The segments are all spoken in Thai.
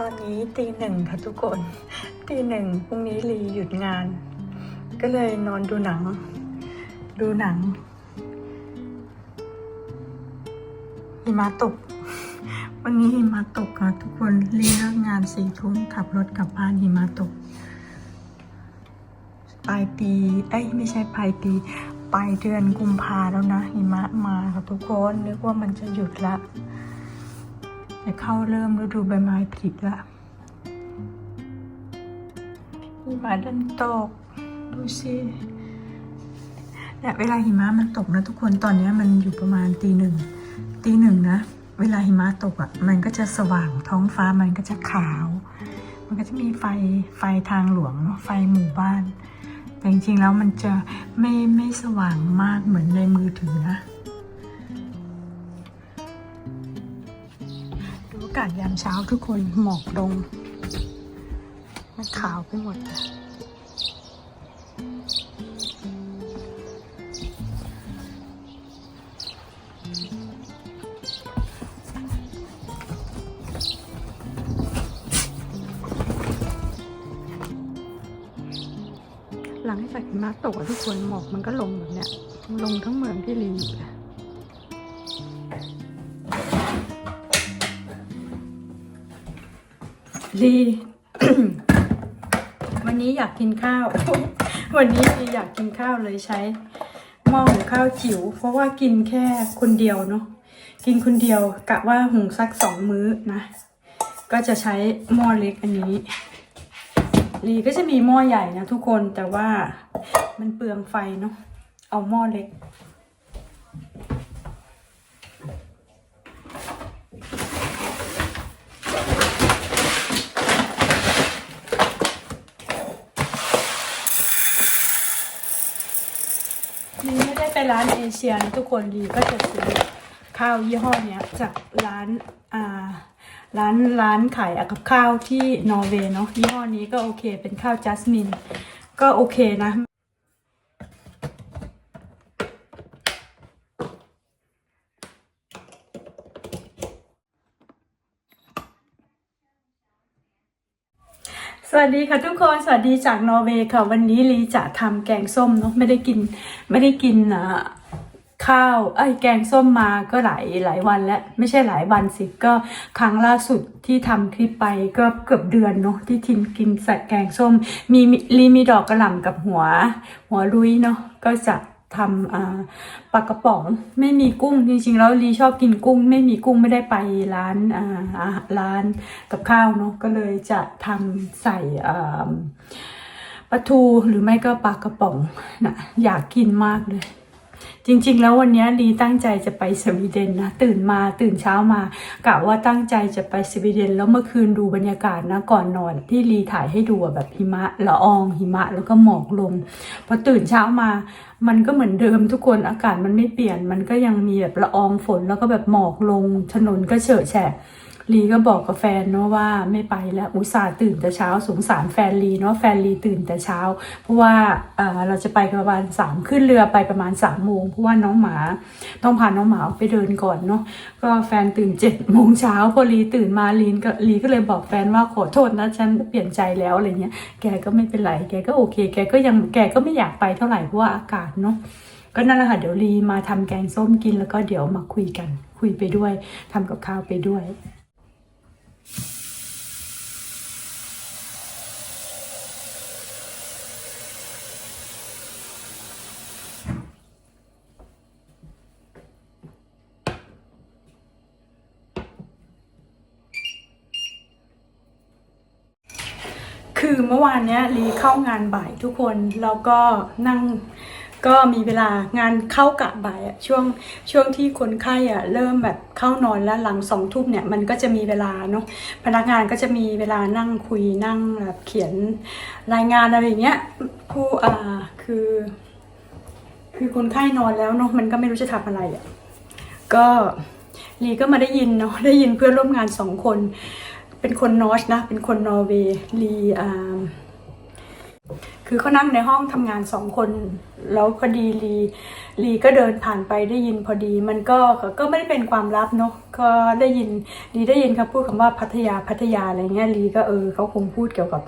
ตอนนี้ตีหนึ่งค่ะทุกคนตีหนึ่งพรุ่งนี้ลีหยุดงาน ก็เลยนอนดูหนัง ดูหนังหิมะตก วันนี้หิมะตกค่ะทุกคนลีเลิกงานสี่ทุ่มขับรถกลับบ้านหิมะตกปลายปีเอ้ยไม่ใช่ปลายปีปลายเดือนกุมภาแล้วนะหิมะมาค่ะทุกคนนึกว่ามันจะหยุดละ จะเข้าเริ่มฤดูใบไม้ผลิละหิมะดันตก ดูสิเนี่ยเวลาหิมะมันตกนะทุกคนตอนนี้มันอยู่ประมาณตีหนึ่งตีหนึ่งนะ เวลาหิมะตกอะ่ะมันก็จะสว่างท้องฟ้ามันก็จะขาว มันก็จะมีไฟไฟทางหลวงเนาะไฟหมู่บ้าน แต่จริงๆแล้วมันจะไม่ไม่สว่างมากเหมือนในมือถือนะากาศยามเช้าทุกคนหมอกลงมันขาวไปหมดเลยหลังจากหิมะตกทุกคนหมอกมันก็ลงแบบเนี้ยลงทั้งเมืองที่ลีอยู่ ลี วันนี้อยากกินข้าว วันนี้ลีอยากกินข้าวเลยใช้หม้อหุงข้าวจิ๋วเพราะว่ากินแค่คนเดียวเนาะกินคนเดียวกะว่าหุงสักสองมื้อนะ ก็จะใช้หม้อเล็กอันนี้ลีก็จะมีหม้อใหญ่นะทุกคนแต่ว่ามันเปลืองไฟเนาะเอาหม้อเล็ก ลีไม่ได้ไป ร้านเอเชียนะทุกคนดีก็จะซื้อข้าวยี่ห้อเนี้ยจากร้านอ่าร้านร้านขายกับข้าวที่นอร์เวย์เนาะยี่ห้อนี้ก็โอเคเป็นข้าวจัสมินก็โอเคนะ ส วัสดีค่ะทุกคนสวัสดีจากนอร์เวย์ค่ะ วันนี้ลีจะทำแกงส้มเนาะไม่ได้กินไม่ได้กินอ่าข้าวไอ้แกงส้มมาก็หลายหลายวันแล้วไม่ใช่หลายวันสิก็ครั้งล่าสุดที่ทำคลิปไปก็เกือบเดือนเนาะที่ทินกินใส่แกงส้มมีมีลีมีดอกกระหล่ำกับหัว หัวลุยเนาะก็จะ ทำปลากระป๋องไม่มีกุ้งจริงๆแล้วลีชอบกินกุ้ง ไม่มีกุ้งไม่ได้ไปร้านอาหารร้านกับข้าวเนาะก็เลยจะทำใส่ปลาทูหรือไม่ก็ปลากระป๋องนะอยากกินมากเลย จริง ๆ แล้ววันนี้ลีตั้งใจจะไปสวีเดนนะตื่นมาตื่นเช้ามากะว่าตั้งใจจะไปสวีเดน แล้วเมื่อคืนดูบรรยากาศนะก่อนนอนที่ลีถ่ายให้ดูแบบหิมะละอองหิมะแล้วก็หมอกลงพอตื่นเช้ามามันก็เหมือนเดิมทุกคนอากาศมันไม่เปลี่ยน มันก็ยังมีแบบละอองฝนแล้วก็แบบหมอกลงถนนก็เฉอะแฉะ ลีก็บอกกับแฟนเนาะว่าไม่ไปแล้วอุตส่าห์ตื่นแต่เช้าสงสารแฟนลีเนาะแฟนลีตื่นแต่เช้า เพราะว่าเเราจะไปประมาณสามขึ้นเรือไปประมาณสามโมงเพราะว่าน้องหมาต้องพาน้องหมาไปเดินก่อนเนาะก็แฟนตื่นเจ็ดโมงเช้าพอลีตื่นมาลีนก็ลีก็เลยบอกแฟนว่าขอโทษนะฉันเปลี่ยนใจแล้วอะไรเงี้ยแกก็ไม่เป็นไรแกก็โอเค แกก็ยังแกก็ไม่อยากไปเท่าไหร่เพราะว่าอากาศเนาะก็นั่นแหละค่ะเดี๋ยวลีมาทำแกงส้มกินแล้วก็เดี๋ยวมาคุยกัน คุยไปด้วยทำกับข้าวไปด้วย คือเมื่อวานเนี้ยลีเข้างานบ่ายทุกคนแล้วก็นั่ง ก็มีเวลางานเข้ากะบ่ายอะช่วงช่วงที่คนไข้อะเริ่มแบบเข้านอนแล้วหลังสองทุ่มเนี่ยมันก็จะมีเวลาเนาะพนักงานก็จะมีเวลานั่งคุยนั่งแบบเขียนรายงานอะไรอย่างเงี้ยผู้อ่าคือ คือคนไข้นอนแล้วเนาะมันก็ไม่รู้จะทำอะไรอะก็ลีก็มาได้ยินเนาะได้ยินเพื่อนร่วมงานสองคน เป็นคนนอร์ชนะเป็นคนนอร์เวย์ลีอ่า คือเขานั่งในห้องทำงานสองคน แล้วพอดีลีลีก็เดินผ่านไปได้ยินพอดี มันก็ก็ไม่ได้เป็นความลับเนาะก็ได้ยินลีได้ยินเขาพูดคำว่าพัทยาพัทยาอะไรเงี้ยลีก็เออเขาคงพูดเกี่ยวกับ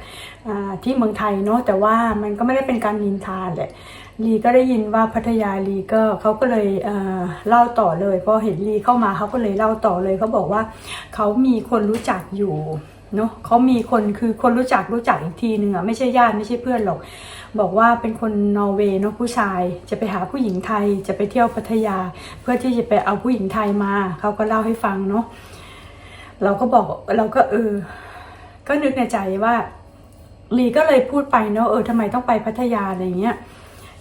ที่เมืองไทยเนาะแต่ว่ามันก็ไม่ได้เป็นการนินทาแหละลีก็ได้ยินว่าพัทยาลีก็เขาก็เลยเเล่าต่อเลยพอเห็นลีเข้ามาเขาก็เลยเล่าต่อเลยเขาบอกว่าเขามีคนรู้จักอยู่ เนาะเขามีคนคือคนรู้จักรู้จักอีกทีหนึ่งอะไม่ใช่ญาติไม่ใช่เพื่อนหรอก บอกว่าเป็นคนนอร์เวย์เนาะผู้ชาย จะไปหาผู้หญิงไทยจะไปเที่ยวพัทยา เพื่อที่จะไปเอาผู้หญิงไทยมาเขาก็เล่าให้ฟังเนาะเราก็บอกเราก็เออ ก็นึกในใจว่าลีก็เลยพูดไปเนาะเออทำไมต้องไปพัทยาอะไรเงี้ย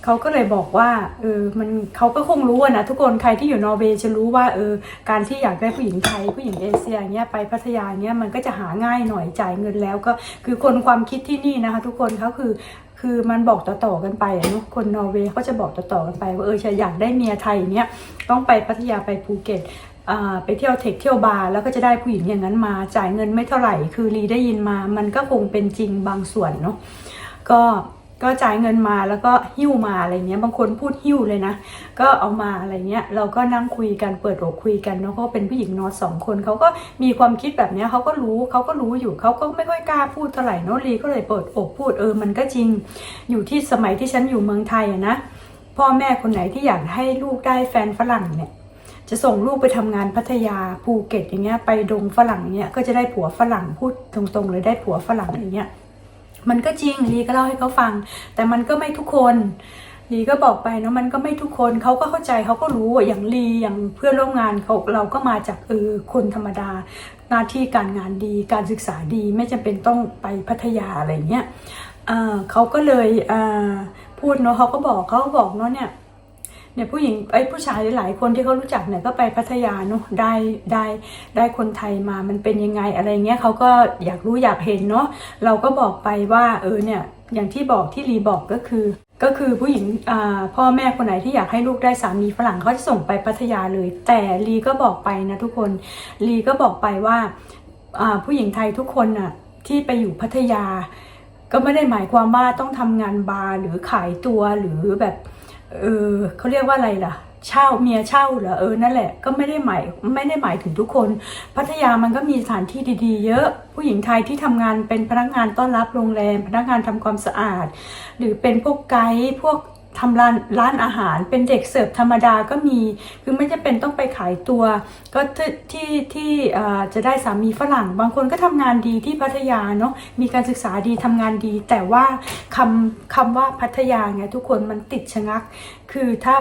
เขาก็เลยบอกว่าเออมันเขาก็คงรู้นะทุกคนใครที่อยู่นอร์เวย์จะรู้ว่าเออการที่อยากได้ผู้หญิงไทยผู้หญิงเอเชียเงี้ยไปพัทยาเงี้ยมันก็จะหาง่ายหน่อยจ่ายเงินแล้วก็คือคนความคิดที่นี่นะคะ ทุกคนเขาคือคือมันบอกต่อๆกันไปเนาะคนนอร์เวย์เขาจะบอกต่อๆกันไปว่าเออฉันอยากได้เมียไทยเนี้ยต้องไปพัทยาไปภูเก็ตอ่าไปเที่ยวเทคเที่ยวบาร์แล้วก็จะได้ผู้หญิงอย่างนั้นมาจ่ายเงินไม่เท่าไหร่ คือรีได้ยินมา มันก็คงเป็นจริงบางส่วนเนาะก็ ก็จ่ายเงินมาแล้วก็หิ้วมาอะไรเงี้ยบางคนพูดหิ้วเลยนะ ก็เอามาอะไรเงี้ยเราก็นั่งคุยกันเปิดอกคุยกันเนาะเพราะเป็นผู้หญิงนอตสองคนเขาก็มีความคิดแบบเนี้ยเขาก็รู้เขาก็รู้อยู่เขาก็ไม่ค่อยกล้าพูดเท่าไหร่เนาะลีก็เลยเปิดอกพูดเออมันก็จริงอยู่ที่สมัยที่ฉันอยู่เมืองไทยอะนะพ่อแม่คนไหนที่อยากให้ลูกได้แฟนฝรั่งเนี่ยจะส่งลูกไปทำงานพัทยาภูเก็ตอย่างเงี้ยไปดงฝรั่งเงี้ยก็จะได้ผัวฝรั่งพูดตรงๆเลยได้ผัวฝรั่งอย่างเงี้ย มันก็จริงลีก็เล่าให้เขาฟัง แต่มันก็ไม่ทุกคนลีก็บอกไปเนาะมันก็ไม่ทุกคนเขาก็เข้าใจเขาก็รู้อย่างลีอย่างเพื่อนร่วมงานเขาเราก็มาจากเออคนธรรมดา หน้าที่การงานดีการศึกษาดีไม่จำเป็นต้องไปพัทยาอะไรเงี้ยเเขาก็เลยเพูดเนาะเขาก็บอกเขาบอกเนาะเนี่ย เนี่ยผู้หญิงไอ้ผู้ชายหลายคนที่เขารู้จักเนี่ยก็ไปพัทยาเนาะได้ได้ได้คนไทยมามันเป็นยังไงอะไรเงี้ยเขาก็อยากรู้อยากเห็นเนาะเราก็บอกไปว่าเออเนี่ยอย่างที่บอกที่รีบอกก็คือ ก็คือผู้หญิงอ่าพ่อแม่คนไหนที่อยากให้ลูกได้สามีฝรั่งเขาจะส่งไปพัทยาเลย แต่ลีก็บอกไปนะทุกคนลีก็บอกไปว่าอ่าผู้หญิงไทยทุกคนน่ะที่ไปอยู่พัทยา ก็ไม่ได้หมายความว่าต้องทำงานบาร์หรือขายตัวหรือแบบ เออเขาเรียกว่าอะไรล่ะ เช่าเมียเช่าเหรอเออนั่นแหละก็ไม่ได้หมายไม่ได้หมายถึงทุกคน พัทยามันก็มีสถานที่ดีๆ เยอะ ผู้หญิงไทยที่ทำงานเป็นพนักงานต้อนรับโรงแรม พนักงานทำความสะอาด หรือเป็นพวกไกด์พวก ทำร้านร้านอาหารเป็นเด็กเสิร์ฟธรรมดาก็มี คือไม่จะเป็นต้องไปขายตัว ก็ที่ที่จะได้สามีฝรั่ง บางคนก็ทำงานดีที่พัทยาเนาะมีการศึกษาดีทำงานดี แต่ว่าคำคำว่าพัทยาไงทุกคนมันติดชะงัก คือถ้า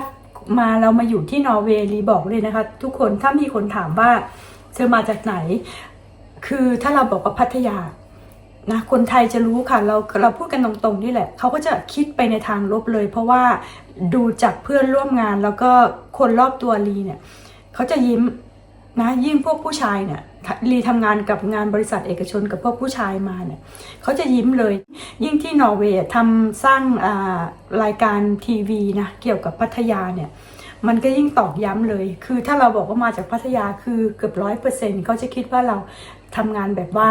มาเรามาอยู่ที่นอร์เวย์รีบอกเลยนะคะ ทุกคนถ้ามีคนถามว่าเธอมาจากไหน คือถ้าเราบอกว่าพัทยา นะคนไทยจะรู้ค่ะเราเราพูดกันตรงๆนี่แหละเขาก็จะคิดไปในทางลบเลย เพราะว่าดูจากเพื่อนร่วมงานแล้วก็คนรอบตัวลีเนี่ยเขาจะยิ้มนะยิ่งพวกผู้ชายเนี่ยลีทำงานกับงานบริษัทเอกชนกับพวกผู้ชายมาเนี่ยเขาจะยิ้มเลย ยิ่งที่นอร์เวย์ทำสร้างอ่ารายการทีวีนะเกี่ยวกับพัทยาเนี่ยมันก็ยิ่งตอกย้ำเลย คือถ้าเราบอกว่ามาจากพัทยาคือเกือบร้อยเปอร์เซ็นต์เขาจะคิดว่าเรา ทำงานแบบว่า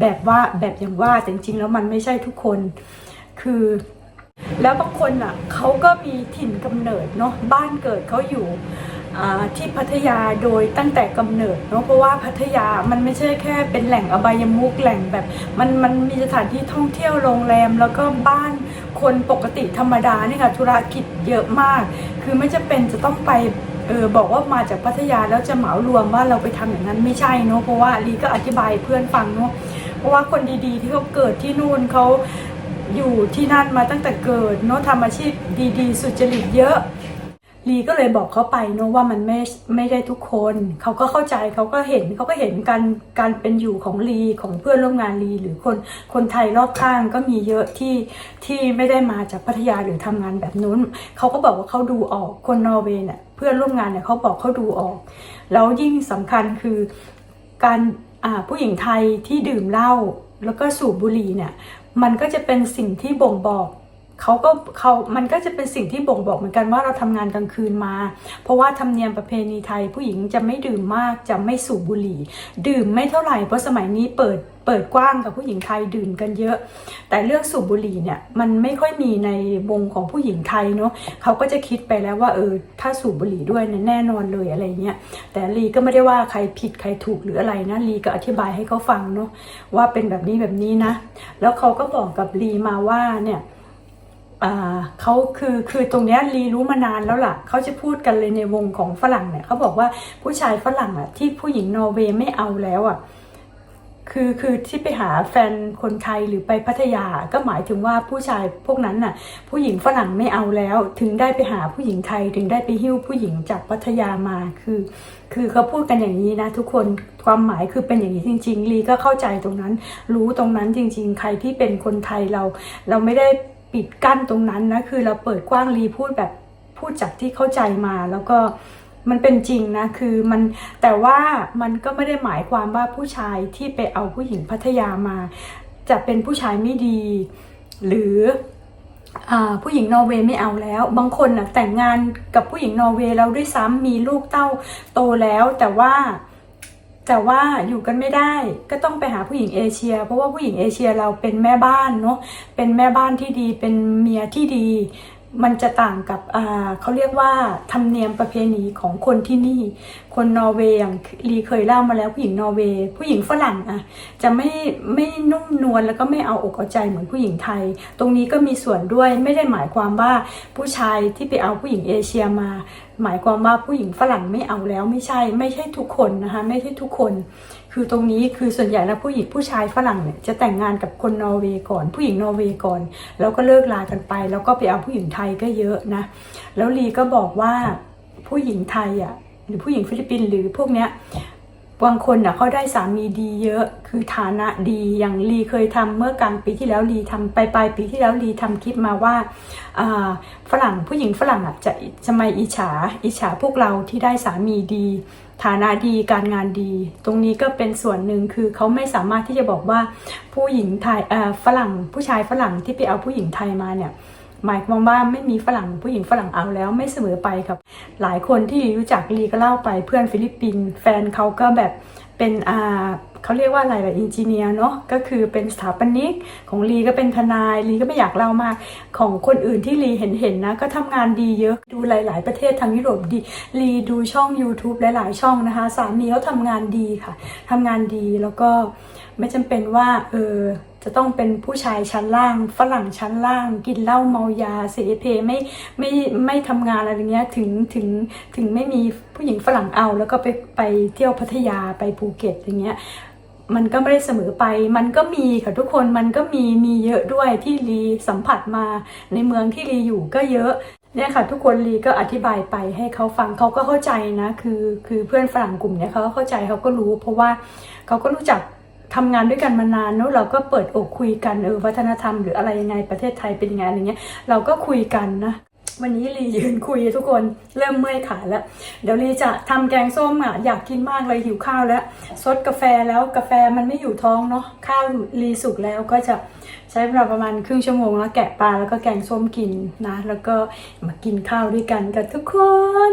แบบว่าแบบอย่างว่าแต่จริงๆแล้วมันไม่ใช่ทุกคน คือ แล้วบางคนอะเขาก็มีถิ่นกำเนิดเนาะบ้านเกิดเขาอยู่ที่พัทยาโดยตั้งแต่กำเนิดเนาะเพราะว่าพัทยามันไม่ใช่แค่เป็นแหล่งอบายมุกแหล่งแบบ มันมันมีสถานที่ท่องเที่ยวโรงแรม แล้วก็บ้านคนปกติธรรมดานี่ค่ะธุรกิจเยอะมาก คือไม่จะเป็นจะต้องไป เออบอกว่ามาจากพัทยาแล้วจะเหมารวมว่าเราไปทำอย่างนั้นไม่ใช่เนาะเพราะว่าลีก็อธิบายเพื่อนฟังเนาะเพราะว่าคนดีๆที่เขาเกิดที่นู่นเขาอยู่ที่นั่นมาตั้งแต่เกิดเนาะทำอาชีพดีๆ สุจริตเยอะ ลีก็เลยบอกเขาไปเนาะว่ามันไม่ไม่ได้ทุกคน เขาก็เข้าใจเขาก็เห็นเขาก็เห็นการการเป็นอยู่ของลีของเพื่อนร่วมงานลีหรือคนคนไทยรอบข้างก็มีเยอะที่ที่ไม่ได้มาจากพัทยาหรือทำงานแบบนู้นเขาก็บอกว่าเขาดูออกคนนอร์เวย์เนี่ยเพื่อนร่วมงานเนี่ยเขาบอกเขาดูออก แล้วยิ่งสำคัญคือการอาผู้หญิงไทยที่ดื่มเหล้าแล้วก็สูบบุหรี่เนี่ยมันก็จะเป็นสิ่งที่บ่งบอก เขาก็เขามันก็จะเป็นสิ่งที่บ่งบอกเหมือนกันว่าเราทำงานกลางคืนมา เพราะว่าธรรมเนียมประเพณีไทย ผู้หญิงจะไม่ดื่มมากจะไม่สูบบุหรี่ ดื่มไม่เท่าไหร่เพราะสมัยนี้เปิดเปิดกว้างกับผู้หญิงไทยดื่มกันเยอะ แต่เรื่องสูบบุหรี่เนี่ยมันไม่ค่อยมีในวงของผู้หญิงไทยเนาะเขาก็จะคิดไปแล้วว่าเออถ้าสูบบุหรี่ด้วยเนี่ยแน่นอนเลยอะไรเงี้ยแต่ลีก็ไม่ได้ว่าใครผิดใครถูกหรืออะไรนะลีก็อธิบายให้เขาฟังเนาะว่าเป็นแบบนี้แบบนี้นะ แล้วเขาก็บอกกับลีมาว่าเนี่ย เขาคือคือตรงเนี้ยลีรู้มานานแล้วล่ะเขาจะพูดกันเลยในวงของฝรั่งเนี่ยเขาบอกว่าผู้ชายฝรั่งอะที่ผู้หญิงนอร์เวย์ไม่เอาแล้วอะคือคือที่ไปหาแฟนคนไทยหรือไปพัทยาก็หมายถึงว่าผู้ชายพวกนั้นน่ะ ผู้หญิงฝรั่งไม่เอาแล้ว ถึงได้ไปหาผู้หญิงไทยถึงได้ไปหิ้วผู้หญิงจากพัทยามาคือ คือเขาพูดกันอย่างนี้นะ ทุกคนความหมายคือเป็นอย่างนี้จริง ๆ ลีก็เข้าใจตรงนั้น รู้ตรงนั้นจริง ๆ ใครที่เป็นคนไทยเรา เราไม่ได้ ปิดกั้นตรงนั้นนะคือเราเปิดกว้างลีพูดแบบพูดจากที่เข้าใจมาแล้วก็มันเป็นจริงนะคือมันแต่ว่ามันก็ไม่ได้หมายความว่าผู้ชายที่ไปเอาผู้หญิงพัทยามา จะเป็นผู้ชายไม่ดี หรือผู้หญิงนอร์เวย์ไม่เอาแล้ว บางคนนะแต่งงานกับผู้หญิงนอร์เวย์แล้วด้วยซ้ำมีลูกเต้าโตแล้วแต่ว่า แต่ว่าอยู่กันไม่ได้ก็ต้องไปหาผู้หญิงเอเชีย เพราะว่าผู้หญิงเอเชียเราเป็นแม่บ้านเนาะเป็นแม่บ้านที่ดีเป็นเมียที่ดี มันจะต่างกับอ่าเขาเรียกว่าธรรมเนียมประเพณีของคนที่นี่ คนนอร์เวย์อย่างลีเคยเล่ามาแล้วผู้หญิงนอร์เวย์ผู้หญิงฝรั่งอะจะไม่ไม่นุ่มนวลแล้วก็ไม่เอาอกเอาใจเหมือนผู้หญิงไทย ตรงนี้ก็มีส่วนด้วยไม่ได้หมายความว่าผู้ชายที่ไปเอาผู้หญิงเอเชียมา หมายความว่าผู้หญิงฝรั่งไม่เอาแล้วไม่ใช่ ไม่ใช่ทุกคนนะคะไม่ใช่ทุกคน คือตรงนี้คือส่วนใหญ่แล้วผู้หญิงผู้ชายฝรั่งเนี่ยจะแต่งงานกับคนนอร์เวย์ก่อน ผู้หญิงนอร์เวย์ก่อน แล้วก็เลิกลากันไป แล้วก็ไปเอาผู้หญิงไทยก็เยอะนะ แล้วลีก็บอกว่าผู้หญิงไทยอะหรือผู้หญิงฟิลิปปินส์หรือพวกเนี้ยบางคนอะเขาได้สามีดีเยอะคือฐานะดีอย่างลีเคยทำเมื่อกลางปีที่แล้วลีทำไปปลายปีที่แล้วลีทำคลิปมาว่าอ่าฝรั่งผู้หญิงฝรั่งอะจะจะมาอิจฉาอิจฉาพวกเราที่ได้สามีดี ฐานะดีการงานดี ตรงนี้ก็เป็นส่วนหนึ่งคือเขาไม่สามารถที่จะบอกว่าผู้หญิงไทยเออฝรั่งผู้ชายฝรั่งที่ไปเอาผู้หญิงไทยมาเนี่ยหมายความว่าไม่มีฝรั่งผู้หญิงฝรั่งเอาแล้วไม่เสมอไปครับ หลายคนที่รู้จักลีก็เล่าไปเพื่อนฟิลิปปินส์แฟนเขาก็แบบ เป็นอ่าเขาเรียกว่าอะไรแบบอินจิเนียร์เนาะก็คือเป็นสถาปนิกของลีก็เป็นทนายลีก็ไม่อยากเล่ามากของคนอื่นที่ลีเห็นเห็นนะ ก็ทำงานดีเยอะดูหลาย ๆ ประเทศทางยุโรปดีลีดูช่อง YouTube หลาย ๆ ช่องนะคะสามีเขาทำงานดีค่ะทำงานดีแล้วก็ไม่จำเป็นว่าเออ จะต้องเป็นผู้ชายชั้นล่าง ฝรั่งชั้นล่าง กินเหล้าเมายาเสเพไม่ไม่ไม่ทำงานอะไรเงี้ยถึงถึงถึงไม่มีผู้หญิงฝรั่งเอา แล้วก็ไปไปเที่ยวพัทยาไปภูเก็ตอย่างเงี้ยมันก็ไม่ได้เสมอไป มันก็มีค่ะทุกคน มันก็มีมีเยอะด้วยที่ลีสัมผัสมาในเมืองที่ลีอยู่ก็เยอะเนี่ยค่ะทุกคนลีก็อธิบายไปให้เขาฟังเขาก็เข้าใจนะ คือคือเพื่อนฝรั่งกลุ่มเนี่ยเขาเข้าใจเขาก็รู้ เพราะว่าเขาก็รู้จัก ทำงานด้วยกันมานานเนอะเราก็เปิดอกคุยกันเออวัฒนธรรมหรืออะไรยังไงประเทศไทยเป็นยังไงอะไรเงี้ยเราก็คุยกันนะวันนี้ลียืนคุยทุกคนเริ่มเมื่อยขาแล้ว เดี๋ยวลีจะทำแกงส้มอะอยากกินมากเลยหิวข้าวแล้วซดกาแฟแล้วกาแฟมันไม่อยู่ท้องเนาะข้าวลีสุกแล้วก็จะใช้เวลาประมาณครึ่งชั่วโมงแล้วแกะปลาแล้วก็แกงส้มกินนะ แล้วก็มากินข้าวด้วยกันกับทุกคน